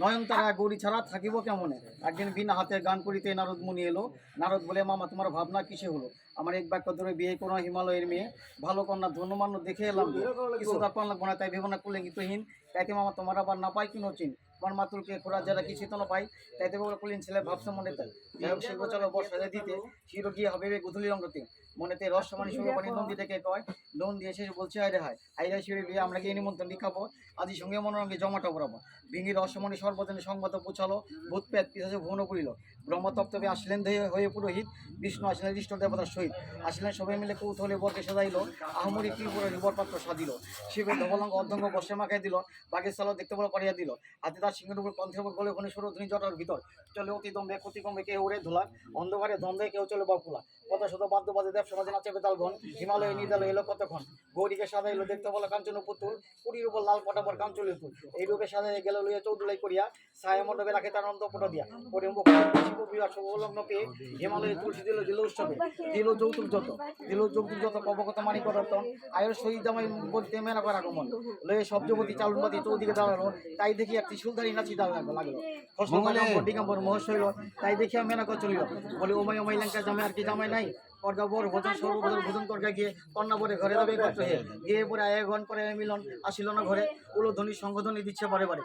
নয়নতারা গৌরী ছাড়া থাকিব কেমনে? একদিন বিনা হাতে গান করিতে নারদ মুনি এলো। নারদ বলে, মামা, তোমার ভাবনা কিসে হলো? আমার এক বাক্য ধরে বিয়ে কোনো হিমালয়ের মেয়ে। ভালো কন্যা, ধন্যমান্য দেখে এলাম কিছুটা কিছু গোনা তাই ভেবনা করলে গীতহীন। তাইতে মামা, তোমার আবার না পাই কিনো চিন তোমার খোরা যারা কিছু তো না পাই তাইতে বলে কুলিন ছেলে ভাবছে মনে তাই যাই হোক শিল্প চলো বর্ষা দিতে। শিরো গিয়ে হবে গুধুলি অঙ্গতে। মনেতে রসমানি সঙ্গে পানি নন্দী ডেকে কয় লোন দিয়ে শেষে বলছে আরে হায় আইরা শিবে বিয়ে আমরা গিয়ে নিমন্ত্রণ লিখাবো আদি সঙ্গে মনোরঙ্গে জমাটা পড়াবো ভিঙ্গির রসমণি সর্বজনে সংবাদ পৌঁছালো ভূত পেট পিছাছে ভুবন করিল। ব্রহ্মতপ্তবে আসলেন হয়ে পুরোহিত বিষ্ণু আসলেন ইষ্ট দেবতার সহিত। আসলেন সবাই মিলে কৌতূহলে বরকে সাজাইল আহমরি ত্রিপুরা বরপাত্র সাজিল। শিবের ধবলঙ্গ অর্ধঙ্গ বসে মাখাই দিল বাঘের সালো দেখতে বলে পারিয়া দিল। হাতে তার কণ্ঠের উপর গলে ওখানে সরধ্বনি জটার ভিতর। চলে অতি দম্বে ক্ষতি কমবে কেউ অন্ধকারে দ্বন্দ্বে কেউ চলে বাপুলা কত শত বাদ্য বাজে দেব সমাজে নাচে বেতালগণ হিমালয়ে নিদাল এলো কতক্ষণ গৌরীকে সাজাইলো দেখতে বলো কাঞ্চন পুতুল, পুরীর উপর লাল পটাপর কাঞ্চলের ফুল এই রূপে সাজাই গেল লইয়া চৌদুলাই করিয়া, ছায়া মণ্ডপে রাখে তার অন্তপট দিয়া। পরে মুখ শিব বিবাহ শুভলগ্ন পেয়ে হিমালয়ে তুলসী দিল দিল উৎসবে। দিল যৌতুক যত, দিল যৌতুক যত কবকত মানি করতন আয়ের শহীদ জামাই বলতে মেনা করার আগমন। লয়ে সবজবতী চালুনবাদী চৌদিকে দাঁড়াল তাই দেখি এক ত্রিশুলধারী নাচি দাঁড়ানো লাগল। দিগম্বর মহস হইল। তাই দেখিয়া মেনাকা চলিল বলে ওমাই ওমাই লেঙ্কা জামাই আর কি জামাই নাই? কর্গা বর ভোজন সর্বভোজন ভোজন কর্গা গিয়ে কন্যা বরে ঘরে যাবে হয়ে গিয়ে পরে এক ঘন পরে মিলন আসিল না ঘরে। উলো ধ্বনি সংঘধ্বনি দিচ্ছে বারে বারে।